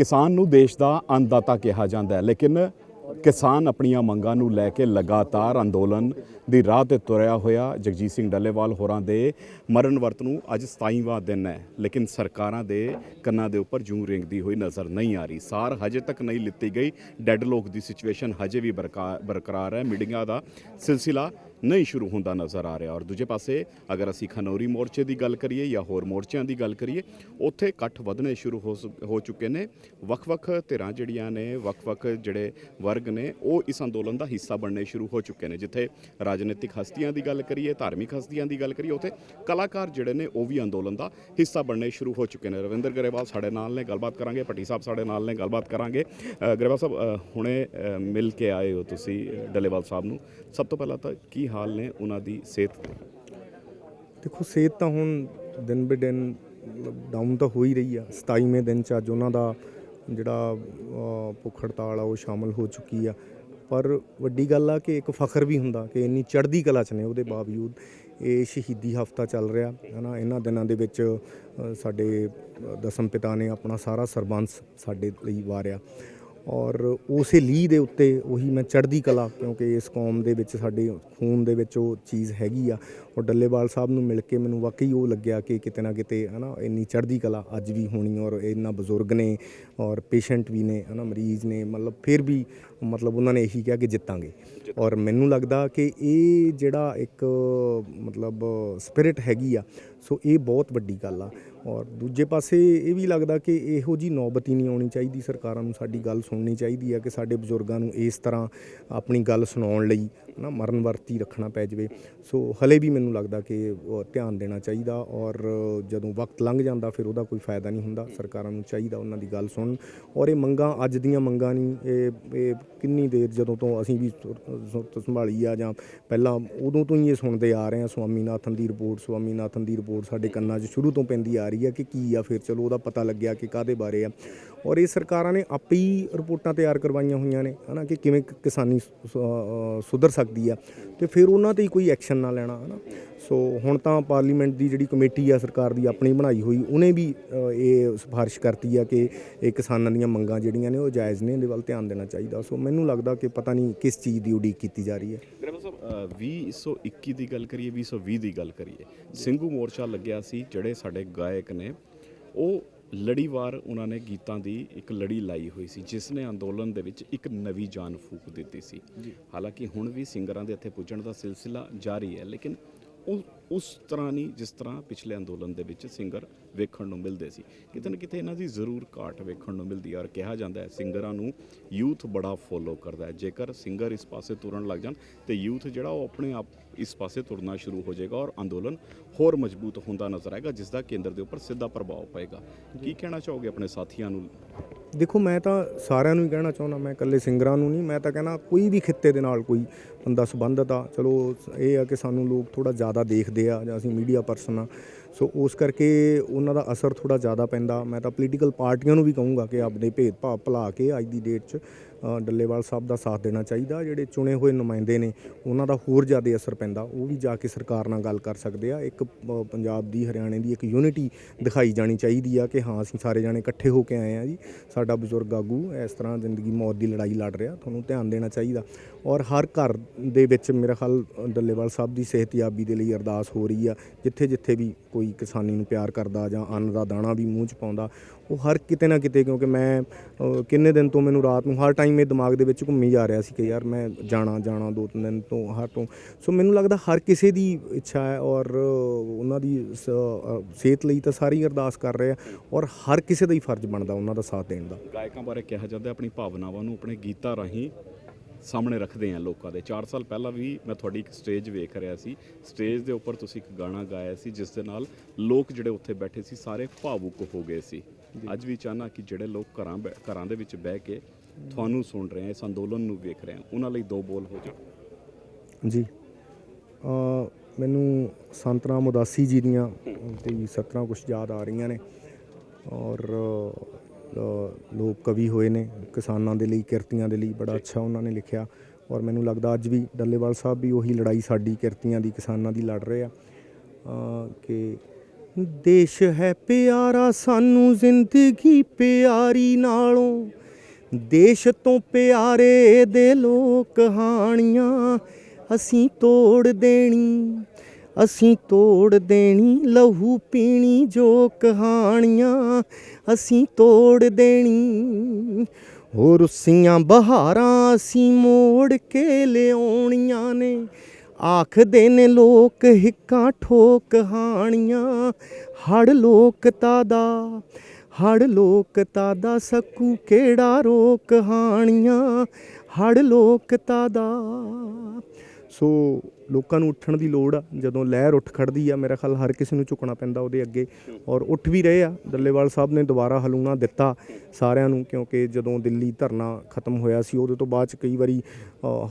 ਕਿਸਾਨ ਨੂੰ ਦੇਸ਼ ਦਾ ਅੰਨਦਾਤਾ ਕਿਹਾ ਜਾਂਦਾ ਹੈ, ਲੇਕਿਨ ਕਿਸਾਨ ਆਪਣੀਆਂ ਮੰਗਾਂ ਨੂੰ ਲੈ ਕੇ ਲਗਾਤਾਰ ਅੰਦੋਲਨ ਦੀ ਰਾਹ ਤੇ ਤੁਰਿਆ ਹੋਇਆ ਜਗਜੀਤ ਸਿੰਘ ਡੱਲੇਵਾਲ ਹੋਰਾਂ ਦੇ ਮਰਨ ਵਰਤ ਨੂੰ ਅੱਜ 27ਵਾਂ ਦਿਨ ਹੈ, ਲੇਕਿਨ ਸਰਕਾਰਾਂ ਦੇ ਕੰਨਾਂ ਦੇ ਉੱਪਰ ਜੂੰ ਰਿੰਗਦੀ ਹੋਈ ਨਜ਼ਰ ਨਹੀਂ ਆ ਰਹੀ। ਸਾਰ ਹਜੇ ਤੱਕ ਨਹੀਂ ਲਿੱਤੀ ਗਈ ਡੈਡ ਲੋਕ ਦੀ ਸਿਚੁਏਸ਼ਨ ਹਜੇ ਵੀ ਬਰਕਾ- ਬਰਕਰਾਰ ਹੈ। ਮੀਟਿੰਗਾਂ ਦਾ ਸਿਲਸਿਲਾ ਨਹੀਂ ਸ਼ੁਰੂ ਹੁੰਦਾ ਨਜ਼ਰ ਆ ਰਿਹਾ। ਔਰ ਦੂਜੇ ਪਾਸੇ ਅਗਰ ਅਸੀਂ ਖਨੌਰੀ ਮੋਰਚੇ ਦੀ ਗੱਲ ਕਰੀਏ ਜਾਂ ਹੋਰ ਮੋਰਚਿਆਂ ਦੀ ਗੱਲ ਕਰੀਏ ਉੱਥੇ ਇਕੱਠ ਵਧਣੇ ਸ਼ੁਰੂ ਹੋ ਸ- ਹੋ ਚੁੱਕੇ ਨੇ। ਵੱਖ-ਵੱਖ ਧਿਰਾਂ ਜਿਹੜੀਆਂ ਨੇ ਵੱਖ-ਵੱਖ ਜਿਹੜੇ ਵਰਗ ਨੇ ਉਹ ਇਸ ਅੰਦੋਲਨ ਦਾ ਹਿੱਸਾ ਬਣਨੇ ਸ਼ੁਰੂ ਹੋ ਚੁੱਕੇ ਨੇ। ਜਿੱਥੇ ਰਾਜਨੀਤਿਕ ਹਸਤੀਆਂ ਦੀ ਗੱਲ ਕਰੀਏ ਧਾਰਮਿਕ ਹਸਤੀਆਂ ਦੀ ਗੱਲ ਕਰੀਏ ਉੱਥੇ ਕਲਾਕਾਰ ਜਿਹੜੇ ਨੇ ਉਹ ਵੀ ਅੰਦੋਲਨ ਦਾ ਹਿੱਸਾ ਬਣਨੇ ਸ਼ੁਰੂ ਹੋ ਚੁੱਕੇ ਨੇ। ਰਵਿੰਦਰ ਗਰੇਵਾਲ ਸਾਡੇ ਨਾਲ ਨੇ ਗੱਲਬਾਤ ਕਰਾਂਗੇ। ਪੱਟੀ ਸਾਹਿਬ ਸਾਡੇ ਨਾਲ ਨੇ ਗੱਲਬਾਤ ਕਰਾਂਗੇ। ਗਰੇਵਾਲ ਸਾਹਿਬ ਹੁਣੇ ਮਿਲ ਕੇ ਆਏ ਹੋ ਤੁਸੀਂ ਅ, ਡੱਲੇਵਾਲ ਸਾਹਿਬ ਨੂੰ। ਸਭ ਤੋਂ ਪਹਿਲਾਂ ਤਾਂ ਕੀ ਹਾਲ ਨੇ ਉਹਨਾਂ ਦੀ ਸਿਹਤ ਦੇ ਦੇਖੋ, ਸਿਹਤ ਤਾਂ ਹੁਣ ਦਿਨ ਬੇ ਦਿਨ ਡਾਊਨ ਤਾਂ ਹੋ ਹੀ ਰਹੀ ਆ। 27ਵੇਂ ਦਿਨ ਚ ਅੱਜ ਉਹਨਾਂ ਦਾ ਜਿਹੜਾ ਭੁੱਖ ਹੜਤਾਲ ਆ, ਉਹ ਸ਼ਾਮਲ ਹੋ ਚੁੱਕੀ ਆ। ਪਰ ਵੱਡੀ ਗੱਲ ਆ ਕਿ ਇੱਕ ਫਖਰ ਵੀ ਹੁੰਦਾ ਕਿ ਇੰਨੀ ਚੜ੍ਹਦੀ ਕਲਾ ਚ ਨੇ ਉਹਦੇ ਬਾਵਜੂਦ ਇਹ ਸ਼ਹੀਦੀ ਹਫਤਾ ਚੱਲ ਰਿਹਾ, ਹਨਾ। ਇਹਨਾਂ ਦਿਨਾਂ ਦੇ ਵਿੱਚ ਸਾਡੇ ਦਸਮ ਪਿਤਾ ਨੇ ਆਪਣਾ ਸਾਰਾ ਸਰਬੰਸ ਸਾਡੇ ਲਈ ਵਾਰਿਆ। ਔਰ ਉਸੇ ਲੀਹ ਦੇ ਉੱਤੇ ਉਹੀ ਮੈਂ ਚੜ੍ਹਦੀ ਕਲਾ, ਕਿਉਂਕਿ ਇਸ ਕੌਮ ਦੇ ਵਿੱਚ ਸਾਡੇ ਖੂਨ ਦੇ ਵਿੱਚ ਉਹ ਚੀਜ਼ ਹੈਗੀ ਆ। ਔਰ ਡੱਲੇਵਾਲ ਸਾਹਿਬ ਨੂੰ ਮਿਲ ਕੇ ਮੈਨੂੰ ਵਾਕਈ ਉਹ ਲੱਗਿਆ ਕਿ ਕਿਤੇ ਨਾ ਕਿਤੇ, ਹਨਾ, ਇੰਨੀ ਚੜ੍ਹਦੀ ਕਲਾ ਅੱਜ ਵੀ ਹੋਣੀ ਔਰ ਇੰਨਾ ਬਜ਼ੁਰਗ ਨੇ ਔਰ ਪੇਸ਼ੈਂਟ ਵੀ ਨੇ, ਹਨਾ, ਮਰੀਜ਼ ਨੇ, ਮਤਲਬ ਫਿਰ ਵੀ ਮਤਲਬ ਉਹਨਾਂ ਨੇ ਇਹੀ ਕਿਹਾ ਕਿ ਜਿੱਤਾਂਗੇ। ਔਰ ਮੈਨੂੰ ਲੱਗਦਾ ਕਿ ਇਹ ਜਿਹੜਾ ਇੱਕ ਮਤਲਬ ਸਪਿਰਿਟ ਹੈਗੀ ਆ ਸੋ ਇਹ ਬਹੁਤ ਵੱਡੀ ਗੱਲ ਆ। ਔਰ ਦੂਜੇ ਪਾਸੇ ਇਹ ਵੀ ਲੱਗਦਾ ਕਿ ਇਹੋ ਜੀ ਨੌਬਤੀ ਨਹੀਂ ਆਉਣੀ ਚਾਹੀਦੀ। ਸਰਕਾਰਾਂ ਨੂੰ ਸਾਡੀ ਗੱਲ ਸੁਣਨੀ ਚਾਹੀਦੀ ਆ ਕਿ ਸਾਡੇ ਬਜ਼ੁਰਗਾਂ ਨੂੰ ਇਸ ਤਰ੍ਹਾਂ ਆਪਣੀ ਗੱਲ ਸੁਣਾਉਣ ਲਈ ਨਾ ਮਰਨ ਵਰਤੀ ਰੱਖਣਾ ਪੈ ਜਾਵੇ। ਸੋ ਹਲੇ ਵੀ ਮੈਨੂੰ ਲੱਗਦਾ ਕਿ ਧਿਆਨ ਦੇਣਾ ਚਾਹੀਦਾ ਔਰ ਜਦੋਂ ਵਕਤ ਲੰਘ ਜਾਂਦਾ ਫਿਰ ਉਹਦਾ ਕੋਈ ਫਾਇਦਾ ਨਹੀਂ ਹੁੰਦਾ। ਸਰਕਾਰਾਂ ਨੂੰ ਚਾਹੀਦਾ ਉਹਨਾਂ ਦੀ ਗੱਲ ਸੁਣਨ। ਔਰ ਇਹ ਮੰਗਾਂ, ਅੱਜ ਦੀਆਂ ਮੰਗਾਂ ਨਹੀਂ, ਇਹ ਇਹ ਕਿੰਨੀ ਦੇਰ ਜਦੋਂ ਤੋਂ ਅਸੀਂ ਵੀ ਸੰਭਾਲੀ ਆ ਜਾਂ ਪਹਿਲਾਂ ਉਦੋਂ ਤੋਂ ਹੀ ਇਹ ਸੁਣਦੇ ਆ ਰਹੇ ਆ। ਸਵਾਮੀਨਾਥਨ ਦੀ ਰਿਪੋਰਟ, ਸਵਾਮੀਨਾਥਨ ਦੀ ਰਿਪੋਰਟ ਸਾਡੇ ਕੰਨਾਂ 'ਚ ਸ਼ੁਰੂ ਤੋਂ ਪੈਂਦੀ ਆ ਰਹੀ ਹੈ ਕਿ ਕੀ ਆ, ਫਿਰ ਚਲੋ ਉਹਦਾ ਪਤਾ ਲੱਗਿਆ ਕਿ ਕਾਦੇ ਬਾਰੇ ਆ। ਔਰ ਇਹ ਸਰਕਾਰਾਂ ਨੇ ਆਪੇ ਹੀ ਰਿਪੋਰਟਾਂ ਤਿਆਰ ਕਰਵਾਈਆਂ ਹੋਈਆਂ ਨੇ, ਹਨਾ, ਕਿ ਕਿਵੇਂ ਕਿਸਾਨੀ ਸੁਧਰ ਸਕਦੀ ਆ ਤੇ ਫਿਰ ਉਹਨਾਂ ਤੇ ਹੀ ਕੋਈ ਐਕਸ਼ਨ ਨਾ ਲੈਣਾ, ਹਨਾ। ਸੋ ਹੁਣ ਤਾਂ ਪਾਰਲੀਮੈਂਟ ਦੀ ਜਿਹੜੀ ਕਮੇਟੀ ਆ, ਸਰਕਾਰ ਦੀ ਆਪਣੀ ਬਣਾਈ ਹੋਈ, ਉਹਨੇ ਵੀ ਇਹ ਸਿਫਾਰਿਸ਼ ਕਰਤੀ ਆ ਕਿ ਇਹ ਕਿਸਾਨਾਂ ਦੀਆਂ ਮੰਗਾਂ ਜਿਹੜੀਆਂ ਨੇ ਉਹ ਜਾਇਜ਼ ਨੇ, ਇਹਦੇ ਵੱਲ ਧਿਆਨ ਦੇਣਾ ਚਾਹੀਦਾ। ਸੋ ਮੈਨੂੰ ਲੱਗਦਾ ਕਿ ਪਤਾ ਨਹੀਂ ਕਿਸ ਚੀਜ਼ ਦੀ ਉਡੀਕ ਕੀਤੀ ਜਾ ਰਹੀ ਹੈ। 2021 ਦੀ ਗੱਲ ਕਰੀਏ 2020 ਦੀ ਗੱਲ ਕਰੀਏ। ਸਿੰਘੂ ਮੋਰਚਾ ਲੱਗਿਆ ਸੀ ਜਿਹੜੇ ਸਾਡੇ ਗਾਇਕ ਨੇ ਉਹ ਲੜੀਵਾਰ ਉਹਨਾਂ ਨੇ ਗੀਤਾਂ ਦੀ ਇੱਕ ਲੜੀ ਲਾਈ ਹੋਈ ਸੀ ਜਿਸ ਨੇ ਅੰਦੋਲਨ ਦੇ ਵਿੱਚ ਇੱਕ ਨਵੀਂ ਜਾਨ ਫੂਕ ਦਿੱਤੀ ਸੀ। ਹਾਲਾਂਕਿ ਹੁਣ ਵੀ ਸਿੰਗਰਾਂ ਦੇ ਇੱਥੇ ਪੁੱਜਣ ਦਾ ਸਿਲਸਿਲਾ ਜਾਰੀ ਹੈ ਲੇਕਿਨ ਉਹ ਉਸ ਤਰ੍ਹਾਂ ਨਹੀਂ ਜਿਸ ਤਰ੍ਹਾਂ ਪਿਛਲੇ ਅੰਦੋਲਨ ਦੇ ਵਿੱਚ ਸਿੰਗਰ ਵੇਖਣ ਨੂੰ ਮਿਲਦੇ ਸੀ। ਕਿਤੇ ਨਾ ਕਿਤੇ ਇਹਨਾਂ ਦੀ ਜ਼ਰੂਰ ਘਾਟ ਵੇਖਣ ਨੂੰ ਮਿਲਦੀ ਹੈ ਔਰ ਕਿਹਾ ਜਾਂਦਾ ਹੈ ਸਿੰਗਰਾਂ ਨੂੰ ਯੂਥ ਬੜਾ ਫੋਲੋ ਕਰਦਾ ਹੈ। ਜੇਕਰ ਸਿੰਗਰ ਇਸ ਪਾਸੇ ਤੁਰਨ ਲੱਗ ਜਾਣ ਤੇ ਯੂਥ ਜਿਹੜਾ ਉਹ ਆਪਣੇ ਆਪ ਇਸ ਪਾਸੇ ਤੁਰਨਾ ਸ਼ੁਰੂ ਹੋ ਜਾਏਗਾ ਔਰ ਅੰਦੋਲਨ ਹੋਰ ਮਜ਼ਬੂਤ ਹੁੰਦਾ ਨਜ਼ਰ ਆਏਗਾ ਜਿਸ ਦਾ ਕੇਂਦਰ ਦੇ ਉੱਪਰ ਸਿੱਧਾ ਪ੍ਰਭਾਵ ਪਏਗਾ। ਕੀ ਕਹਿਣਾ ਚਾਹੋਗੇ ਆਪਣੇ ਸਾਥੀਆਂ ਨੂੰ? ਦੇਖੋ ਮੈਂ ਤਾਂ ਸਾਰਿਆਂ ਨੂੰ ਹੀ ਕਹਿਣਾ ਚਾਹੁੰਦਾ ਮੈਂ ਇਕੱਲੇ ਸਿੰਗਰਾਂ ਨੂੰ ਨਹੀਂ ਮੈਂ ਤਾਂ ਕਹਿਣਾ ਕੋਈ ਵੀ ਖਿੱਤੇ ਦੇ ਨਾਲ ਕੋਈ ਬੰਦਾ ਸੰਬੰਧਤ ਆ। ਚਲੋ ਇਹ ਆ ਕਿ ਸਾਨੂੰ ਲੋਕ ਥੋੜਾ ਜ਼ਿਆਦਾ ਦੇਖਦੇ ਆ ਜਾਂ ਅਸੀਂ ਮੀਡੀਆ ਪਰਸਨ ਆ। ਸੋ ਉਸ ਕਰਕੇ ਉਹਨਾਂ ਦਾ ਅਸਰ ਥੋੜਾ ਜ਼ਿਆਦਾ ਪੈਂਦਾ। ਮੈਂ ਤਾਂ ਪੋਲੀਟੀਕਲ ਪਾਰਟੀਆਂ ਨੂੰ ਵੀ ਕਹੂੰਗਾ ਕਿ ਆਪਣੇ ਭੇਦਭਾਵ ਭੁਲਾ ਕੇ ਅੱਜ ਦੀ ਡੇਟ 'ਚ ਡੱਲੇਵਾਲ ਸਾਹਿਬ ਦਾ ਸਾਥ ਦੇਣਾ ਚਾਹੀਦਾ। ਜਿਹੜੇ ਚੁਣੇ ਹੋਏ ਨੁਮਾਇੰਦੇ ਨੇ, ਉਹਨਾਂ ਦਾ ਹੋਰ ਜ਼ਿਆਦਾ ਅਸਰ ਪੈਂਦਾ। ਉਹ ਵੀ ਜਾ ਕੇ ਸਰਕਾਰ ਨਾਲ ਗੱਲ ਕਰ ਸਕਦੇ ਆ। ਇੱਕ ਪੰਜਾਬ ਦੀ, ਹਰਿਆਣੇ ਦੀ ਇੱਕ ਯੂਨਿਟੀ ਦਿਖਾਈ ਜਾਣੀ ਚਾਹੀਦੀ ਆ ਕਿ ਹਾਂ, ਅਸੀਂ ਸਾਰੇ ਜਾਣੇ ਇਕੱਠੇ ਹੋ ਕੇ ਆਏ ਆ ਜੀ। ਸਾਡਾ ਬਜ਼ੁਰਗ ਆਗੂ ਇਸ ਤਰ੍ਹਾਂ ਜ਼ਿੰਦਗੀ ਮੌਤ ਦੀ ਲੜਾਈ ਲੜ ਰਿਹਾ। ਤੁਹਾਨੂੰ ਧਿਆਨ ਦੇਣਾ ਚਾਹੀਦਾ। ਔਰ ਹਰ ਘਰ ਦੇ ਵਿੱਚ ਮੇਰਾ ਖਿਆਲ ਡੱਲੇਵਾਲ ਸਾਹਿਬ ਦੀ ਸਿਹਤਯਾਬੀ ਦੇ ਲਈ ਅਰਦਾਸ ਹੋ ਰਹੀ ਆ। ਜਿੱਥੇ ਜਿੱਥੇ ਵੀ ਕੋਈ ਕਿਸਾਨੀ ਨੂੰ ਪਿਆਰ ਕਰਦਾ ਜਾਂ ਅੰਨ ਦਾ ਦਾਣਾ ਵੀ ਮੂੰਹ 'ਚ ਪਾਉਂਦਾ, ਉਹ ਹਰ ਕਿਤੇ ਨਾ ਕਿਤੇ ਕਿਉਂਕਿ ਮੈਂ ਕਿੰਨੇ ਦਿਨ ਤੋਂ ਮੈਨੂੰ ਰਾਤ ਨੂੰ ਹਰ ਟਾਈਮ ਇਹ ਦਿਮਾਗ ਦੇ ਵਿੱਚ ਘੁੰਮੀ ਜਾ ਰਿਹਾ ਸੀ ਕਿ ਯਾਰ ਮੈਂ ਜਾਣਾ ਜਾਣਾ ਦੋ ਤਿੰਨ ਦਿਨ ਤੋਂ ਹਰ ਤੋਂ। ਸੋ ਮੈਨੂੰ ਲੱਗਦਾ ਹਰ ਕਿਸੇ ਦੀ ਇੱਛਾ ਹੈ ਔਰ ਉਹਨਾਂ ਦੀ ਸ- ਸਿਹਤ ਲਈ ਤਾਂ ਸਾਰੀ ਅਰਦਾਸ ਕਰ ਰਹੇ ਆ ਔਰ ਹਰ ਕਿਸੇ ਦਾ ਹੀ ਫਰਜ਼ ਬਣਦਾ ਉਹਨਾਂ ਦਾ ਸਾਥ ਦੇਣ ਦਾ। ਗਾਇਕਾਂ ਬਾਰੇ ਕਿਹਾ ਜਾਂਦਾ ਆਪਣੀ ਭਾਵਨਾਵਾਂ ਨੂੰ ਆਪਣੇ ਗੀਤਾਂ ਰਾਹੀਂ ਸਾਹਮਣੇ ਰੱਖਦੇ ਆ ਲੋਕਾਂ ਦੇ। 4 ਸਾਲ ਪਹਿਲਾਂ ਵੀ ਮੈਂ ਤੁਹਾਡੀ ਇੱਕ ਸਟੇਜ ਵੇਖ ਰਿਹਾ ਸੀ। ਸਟੇਜ ਦੇ ਉੱਪਰ ਤੁਸੀਂ ਇੱਕ ਗਾਣਾ ਗਾਇਆ ਸੀ ਜਿਸ ਦੇ ਨਾਲ ਲੋਕ ਜਿਹੜੇ ਉੱਥੇ ਬੈਠੇ ਸੀ ਸਾਰੇ ਭਾਵੁਕ ਹੋ ਗਏ ਸੀ। ਅੱਜ ਵੀ ਚਾਹਨਾ ਕਿ ਜਿਹੜੇ ਲੋਕ ਘਰਾਂ ਘਰਾਂ ਦੇ ਵਿੱਚ ਬਹਿ ਕੇ ਤੁਹਾਨੂੰ ਸੁਣ ਰਹੇ ਆ ਇਸ ਅੰਦੋਲਨ ਨੂੰ ਵੇਖ ਰਹੇ ਆ। ਉਹਨਾਂ ਲਈ ਦੋ ਬੋਲ ਹੋ ਜਾਣ। ਜੀ। ਅ ਮੈਨੂੰ ਸੰਤ ਰਾਮ ਉਦਾਸੀ ਜੀ ਦੀਆਂ ਤੇ ਸਤਰਾਂ ਕੁਝ ਯਾਦ ਆ ਰਹੀਆਂ ਨੇ। ਔਰ ਲੋਕ ਕਵੀ ਹੋਏ ਨੇ, ਕਿਸਾਨਾਂ ਦੇ ਲਈ, ਕਿਰਤੀਆਂ ਦੇ ਲਈ ਬੜਾ ਅੱਛਾ ਉਹਨਾਂ ਨੇ ਲਿਖਿਆ। ਔਰ ਮੈਨੂੰ ਲੱਗਦਾ ਅੱਜ ਵੀ ਡੱਲੇਵਾਲ ਸਾਹਿਬ ਵੀ ਉਹੀ ਲੜਾਈ ਸਾਡੀ ਕਿਰਤੀਆਂ ਦੀ, ਕਿਸਾਨਾਂ ਦੀ ਲੜ ਰਹੇ ਆ। ਕਿ ਦੇਸ਼ ਹੈ ਪਿਆਰਾ, ਸਾਨੂੰ ਜ਼ਿੰਦਗੀ ਪਿਆਰੀ ਨਾਲੋਂ। ਦੇਸ਼ ਤੋਂ ਪਿਆਰੇ ਦੇ ਲੋਕ ਕਹਾਣੀਆਂ ਅਸੀਂ ਤੋੜ ਦੇਣੀ। ਅਸੀਂ ਤੋੜ ਦੇਣੀ, ਲਹੂ ਪੀਣੀ ਜੋ ਕਹਾਣੀਆਂ ਅਸੀਂ ਤੋੜ ਦੇਣੀ। ਹੋ ਰੁੱਸੀਆਂ ਬਹਾਰਾਂ ਅਸੀਂ ਮੋੜ ਕੇ ਲਿਆਉਣੀਆਂ ਨੇ। ਆਖਦੇ ਨੇ ਲੋਕ ਹਿੱਕਾਂ ਠੋਕ ਕਹਾਣੀਆਂ, ਹੜ ਲੋਕਤਾ ਦਾ ਹੜ ਲੋਕਤਾ ਦਾ ਸਕੂ ਕਿਹੜਾ ਰੋਕ ਕਹਾਣੀਆਂ, ਹੜ ਲੋਕਤਾ ਦਾ ਸੋ ਲੋਕਾਂ ਨੂੰ ਉੱਠਣ ਦੀ ਲੋੜ ਆ, ਜਦੋਂ ਲਹਿਰ ਉੱਠ ਖੜਦੀ ਆ, ਮੇਰਾ ਖਿਆਲ ਹਰ ਕਿਸੇ ਨੂੰ ਝੁਕਣਾ ਪੈਂਦਾ ਉਹਦੇ ਅੱਗੇ। ਔਰ ਉੱਠ ਵੀ ਰਹੇ ਆ ਦੱਲੇਵਾਲ ਸਾਹਿਬ ਨੇ ਦੁਬਾਰਾ ਹਲੂਣਾ ਦਿੱਤਾ ਸਾਰਿਆਂ ਨੂੰ, ਕਿਉਂਕਿ ਜਦੋਂ ਦਿੱਲੀ ਧਰਨਾ ਖਤਮ ਹੋਇਆ ਸੀ, ਉਹਦੇ ਤੋਂ ਬਾਅਦ ਚ ਕਈ ਵਾਰੀ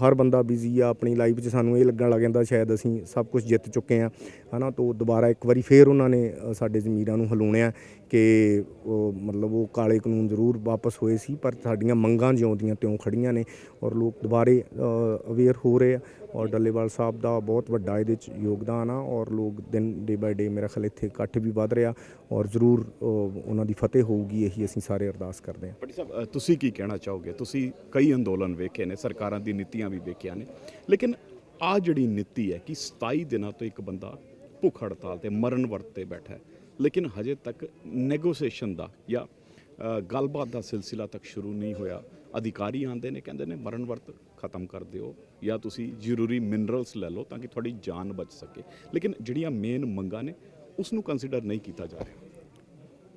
ਹਰ ਬੰਦਾ ਬਿਜ਼ੀ ਆ, ਆਪਣੀ ਲਾਈਫ 'ਚ ਸਾਨੂੰ ਇਹ ਲੱਗਣ ਲੱਗ ਜਾਂਦਾ ਸ਼ਾਇਦ ਅਸੀਂ ਸਭ ਕੁਝ ਜਿੱਤ ਚੁੱਕੇ ਆ, ਹਨਾ? ਤੋਂ ਦੁਬਾਰਾ ਇੱਕ ਵਾਰੀ ਫੇਰ ਉਹਨਾਂ ਨੇ ਸਾਡੇ ਜ਼ਮੀਰਾਂ ਨੂੰ ਹਲੂਣਿਆ ਕਿ ਮਤਲਬ ਉਹ ਕਾਲੇ ਕਾਨੂੰਨ ਜ਼ਰੂਰ ਵਾਪਸ ਹੋਏ ਸੀ, ਪਰ ਸਾਡੀਆਂ ਮੰਗਾਂ ਜਿਉਂਦੀਆਂ ਤਿਉਂ ਖੜੀਆਂ ਨੇ ਔਰ ਲੋਕ ਦੁਬਾਰੇ ਅਵੇਅਰ ਹੋ ਰਹੇ ਆ। ਔਰ ਡੱਲੇਵਾਲ ਸਾਹਿਬ ਦਾ ਬਹੁਤ ਵੱਡਾ ਇਹਦੇ ਚ ਯੋਗਦਾਨ ਆ ਔਰ ਲੋਕ ਦਿਨ ਡੇ ਬਾਏ ਡੇ ਮੇਰਾ ਖਿਆਲ ਇੱਥੇ ਇਕੱਠ ਵੀ ਵੱਧ ਰਿਹਾ ਔਰ ਜ਼ਰੂਰ ਉਹਨਾਂ ਦੀ ਫਤਿਹ ਹੋਊਗੀ, ਇਹੀ ਅਸੀਂ ਸਾਰੇ ਅਰਦਾਸ ਕਰਦੇ ਹਾਂ। ਪਟੀ ਸਾਹਿਬ ਤੁਸੀਂ ਕੀ ਕਹਿਣਾ ਚਾਹੋਗੇ? ਤੁਸੀਂ ਕਈ ਅੰਦੋਲਨ ਵੇਖੇ ਨੇ, ਸਰਕਾਰਾਂ ਦੀ ਨੀਤੀਆਂ ਵੀ ਵੇਖੀਆਂ ਨੇ, ਲੇਕਿਨ ਆ ਜਿਹੜੀ ਨੀਤੀ ਹੈ ਕਿ 27 ਦਿਨਾਂ ਤੋਂ ਇੱਕ ਬੰਦਾ ਭੁੱਖ ਹੜਤਾਲ ਤੇ ਮਰਨ ਵਰਤ ਤੇ ਬੈਠਾ ਹੈ, ਲੇਕਿਨ ਹਜੇ ਤੱਕ ਨੈਗੋਸੀਏਸ਼ਨ ਦਾ ਜਾਂ ਗੱਲਬਾਤ ਦਾ ਸਿਲਸਿਲਾ ਤੱਕ ਸ਼ੁਰੂ ਨਹੀਂ ਹੋਇਆ। ਅਧਿਕਾਰੀ ਆਂਦੇ ਨੇ, ਕਹਿੰਦੇ ਨੇ, ਮਰਨ ਵਰਤ ਖਤਮ ਕਰ ਦਿਓ ਜਾਂ ਤੁਸੀਂ ਜ਼ਰੂਰੀ ਮਿਨਰਲਸ ਲੈ ਲਓ ਤਾਂ ਕਿ ਤੁਹਾਡੀ ਜਾਨ ਬਚ ਸਕੇ। ਲੇਕਿਨ ਜਿਹੜੀਆਂ ਮੇਨ ਮੰਗਾਂ ਨੇ ਉਸ ਨੂੰ ਕੰਸੀਡਰ ਨਹੀਂ ਕੀਤਾ ਜਾ ਰਿਹਾ।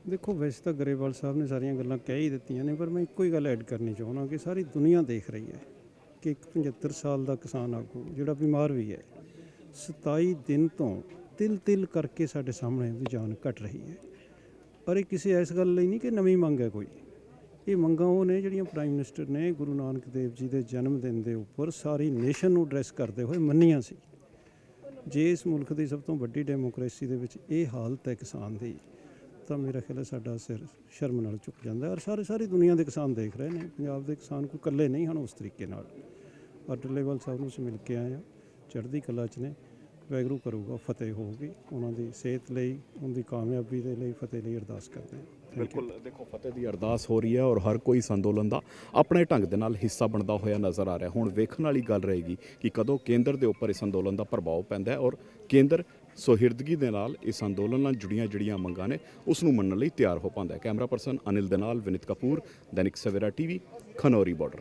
ਦੇਖੋ, ਵੈਸੇ ਤਾਂ ਗਰੇਵਾਲ ਸਾਹਿਬ ਨੇ ਸਾਰੀਆਂ ਗੱਲਾਂ ਕਹਿ ਹੀ ਦਿੱਤੀਆਂ ਨੇ, ਪਰ ਮੈਂ ਇੱਕੋ ਹੀ ਗੱਲ ਐਡ ਕਰਨੀ ਚਾਹੁੰਦਾ ਕਿ ਸਾਰੀ ਦੁਨੀਆ ਦੇਖ ਰਹੀ ਹੈ ਕਿ ਇੱਕ 75 ਸਾਲ ਦਾ ਕਿਸਾਨ ਆਗੂ, ਜਿਹੜਾ ਬਿਮਾਰ ਵੀ ਹੈ 27 ਦਿਨ ਤੋਂ ਤਿਲ ਤਿਲ ਕਰਕੇ ਸਾਡੇ ਸਾਹਮਣੇ ਉਹਦੀ ਜਾਨ ਘਟ ਰਹੀ ਹੈ। ਪਰ ਇਹ ਕਿਸੇ ਇਸ ਗੱਲ ਲਈ ਨਹੀਂ ਕਿ ਨਵੀਂ ਮੰਗ ਹੈ ਕੋਈ। ਇਹ ਮੰਗਾਂ ਉਹ ਨੇ ਜਿਹੜੀਆਂ ਪ੍ਰਾਈਮ ਮਿਨਿਸਟਰ ਨੇ ਗੁਰੂ ਨਾਨਕ ਦੇਵ ਜੀ ਦੇ ਜਨਮ ਦਿਨ ਦੇ ਉੱਪਰ ਸਾਰੀ ਨੇਸ਼ਨ ਨੂੰ ਐਡਰੈਸ ਕਰਦੇ ਹੋਏ ਮੰਨੀਆਂ ਸੀ। ਜੇ ਇਸ ਮੁਲਕ ਦੀ ਸਭ ਤੋਂ ਵੱਡੀ ਡੈਮੋਕ੍ਰੇਸੀ ਦੇ ਵਿੱਚ ਇਹ ਹਾਲਤ ਹੈ ਕਿਸਾਨ ਦੀ, ਤਾਂ ਮੇਰਾ ਖਿਆਲ ਹੈ ਸਾਡਾ ਸਿਰ ਸ਼ਰਮ ਨਾਲ ਝੁਕ ਜਾਂਦਾ ਔਰ ਸਾਰੇ ਸਾਰੀ ਦੁਨੀਆ ਦੇ ਕਿਸਾਨ ਦੇਖ ਰਹੇ ਨੇ। ਪੰਜਾਬ ਦੇ ਕਿਸਾਨ ਕੋਈ ਇਕੱਲੇ ਨਹੀਂ ਹਨ ਉਸ ਤਰੀਕੇ ਨਾਲ। ਔਰ ਡੱਲੇਵਾਲ ਸਾਹਿਬ ਨੂੰ ਅਸੀਂ ਮਿਲ ਕੇ ਆਏ ਹਾਂ। ਚੜ੍ਹਦੀ ਕਲਾ 'ਚ ਨੇ। ਵੈਗਰੂ ਕਰੂਗਾ, ਫਤਿਹ ਹੋਊਗੀ। ਉਹਨਾਂ ਦੀ ਸਿਹਤ ਲਈ, ਉਹਨਾਂ ਦੀ ਕਾਮਯਾਬੀ ਦੇ ਲਈ ਫਤਿਹ ਲਈ ਅਰਦਾਸ ਕਰਦੇ ਹਾਂ। ਬਿਲਕੁਲ, ਦੇਖੋ, ਫਤਿਹ ਦੀ ਅਰਦਾਸ ਹੋ ਰਹੀ ਹੈ ਔਰ ਹਰ ਕੋਈ ਇਸ ਅੰਦੋਲਨ ਦਾ ਆਪਣੇ ਢੰਗ ਦੇ ਨਾਲ ਹਿੱਸਾ ਬਣਦਾ ਹੋਇਆ ਨਜ਼ਰ ਆ ਰਿਹਾ। ਹੁਣ ਵੇਖਣ ਵਾਲੀ ਗੱਲ ਰਹੇਗੀ ਕਿ ਕਦੋਂ ਕੇਂਦਰ ਦੇ ਉੱਪਰ ਇਸ ਅੰਦੋਲਨ ਦਾ ਪ੍ਰਭਾਵ ਪੈਂਦਾ ਹੈ ਔਰ ਕੇਂਦਰ ਸੁਹਿਰਦਗੀ ਦੇ ਨਾਲ ਇਸ ਅੰਦੋਲਨ ਨਾਲ ਜੁੜੀਆਂ ਜਿਹੜੀਆਂ ਮੰਗਾਂ ਨੇ, ਉਸ ਨੂੰ ਮੰਨਣ ਲਈ ਤਿਆਰ ਹੋ ਪਾਉਂਦਾ ਹੈ। ਕੈਮਰਾ ਪਰਸਨ ਅਨਿਲ ਦੇ ਨਾਲ ਵਿਨਿਤ ਕਪੂਰ, ਦੈਨਿਕ ਸਵੇਰਾ ਟੀਵੀ, ਖਨੌਰੀ ਬਾਰਡਰ।